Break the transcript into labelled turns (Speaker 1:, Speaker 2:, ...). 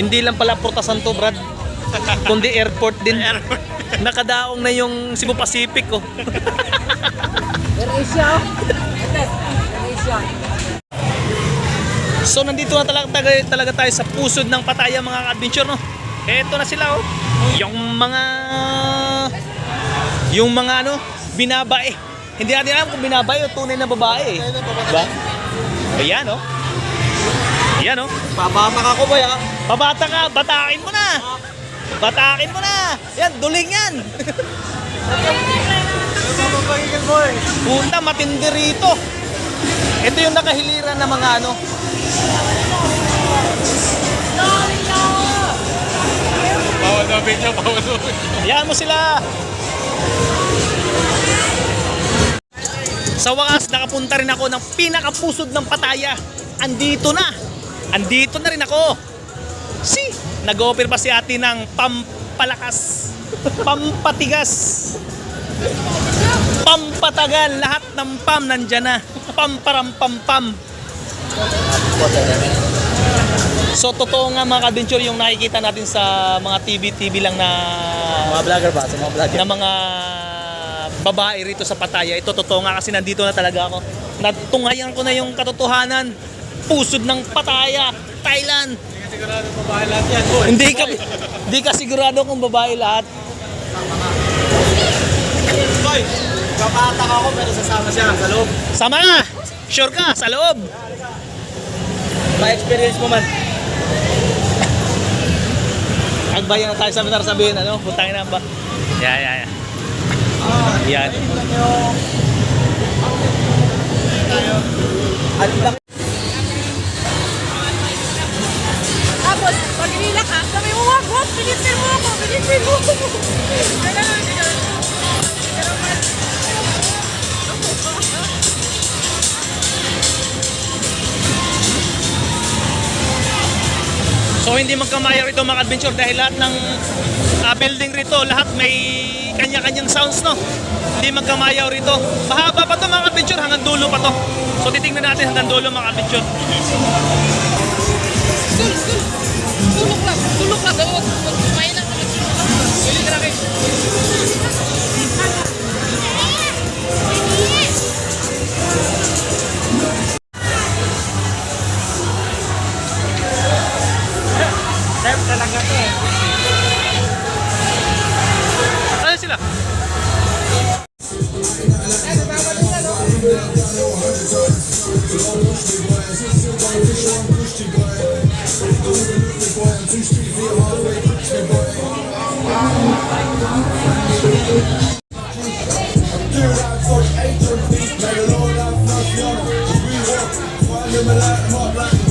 Speaker 1: Hindi lang pala Portasan to, Brad. Kundi airport din. Nakadaong na yung Cebu Pacific, oh.
Speaker 2: Air Asia, oh. Ito, Air Asia.
Speaker 1: So nandito na talaga, talaga, talaga tayo sa pusod ng Pataya mga ka-adventure no. Eto na sila oh. Yung mga yung mga ano, binabae. Hindi natin alam kung binabae o tunay na babae eh. Diba? Ayan oh. Ayan oh.
Speaker 2: Papamak ako ba ya?
Speaker 1: Pabata ka, batakin mo na. Batakin mo na. Yan, duling yan.
Speaker 2: Boy.
Speaker 1: Punta, matindi rito. Ito yung nakahiliran na mga ano.
Speaker 3: Bawal na video, bawal na video.
Speaker 1: Hayaan mo sila. Sa wakas, nakapunta rin ako ng pinakapusod ng Pataya. Andito na. Andito na rin ako. Si, nag-offer pa si ate ng pampalakas, pampatigas, pampatagal. Lahat ng pam nandyan na. Pamparampampam. So totoo nga mga adventure yung nakikita natin sa mga TV-TV lang na
Speaker 2: Mga vlogger ba? Sa mga vlogger.
Speaker 1: na mga babae rito sa Pataya. Ito totoo nga kasi nandito na talaga ako. Natunghayan ko na yung katotohanan. Pusod ng Pataya, Thailand.
Speaker 3: Sigurado babae lahat yan, boy.
Speaker 1: Hindi ka hindi ka sigurado kung babae lahat.
Speaker 3: Boy, kapatak ako pero sasama siya sa loob.
Speaker 1: Sama na. Sure ka sa loob.
Speaker 2: Ma-experience mo man.
Speaker 1: Agbayan na tayo sa mitar sabihin ano, putangin na ba. Yeah, yeah, yeah. Yan.
Speaker 2: At
Speaker 4: wag, pilitin mo ako, pilitin mo ako.
Speaker 1: So hindi magkamayaw ito mga adventure dahil lahat ng ah, building rito, lahat may kanya-kanyang sounds no. Hindi magkamayaw rito. Mahaba pa to mga adventure hanggang dulo pa to. So titingnan natin hanggang dulo mga adventure.
Speaker 4: Tulog lang. Huwag, huwag, kumain lang. still ride for
Speaker 2: the A to
Speaker 1: the B.
Speaker 5: May the Lord have mercy on. We walk, light